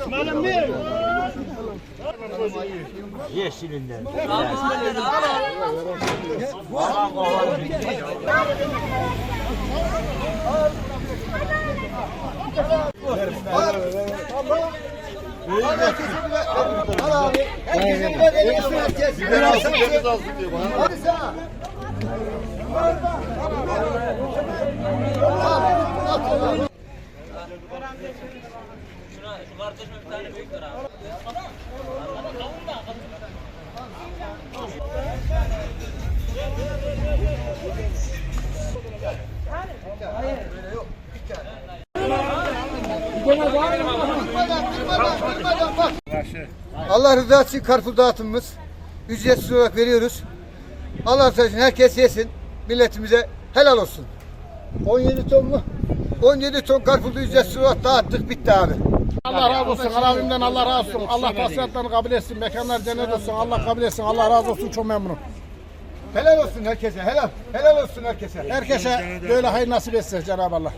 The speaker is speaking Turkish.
İsmail'im bir. Yeşilinden. Tamam. Şu kardeşime bir tane büyük ver abi. Allah rızası için karpuz dağıtımımız ücretsiz olarak veriyoruz. Allah rızası için herkes yesin. Milletimize helal olsun. 17 ton mu? 17 ton karpuzu ücretsiz olarak dağıttık bitti abi. Allah razı olsun. Rabbimden Allah razı olsun. Allah tavsiyatlarını kabul etsin. Mekanlar cennet olsun. Allah kabul etsin. Allah razı olsun. Çok memnunum. Helal olsun herkese helal. Helal olsun herkese. Herkese böyle hayır nasip etsin Cenab-ı Allah.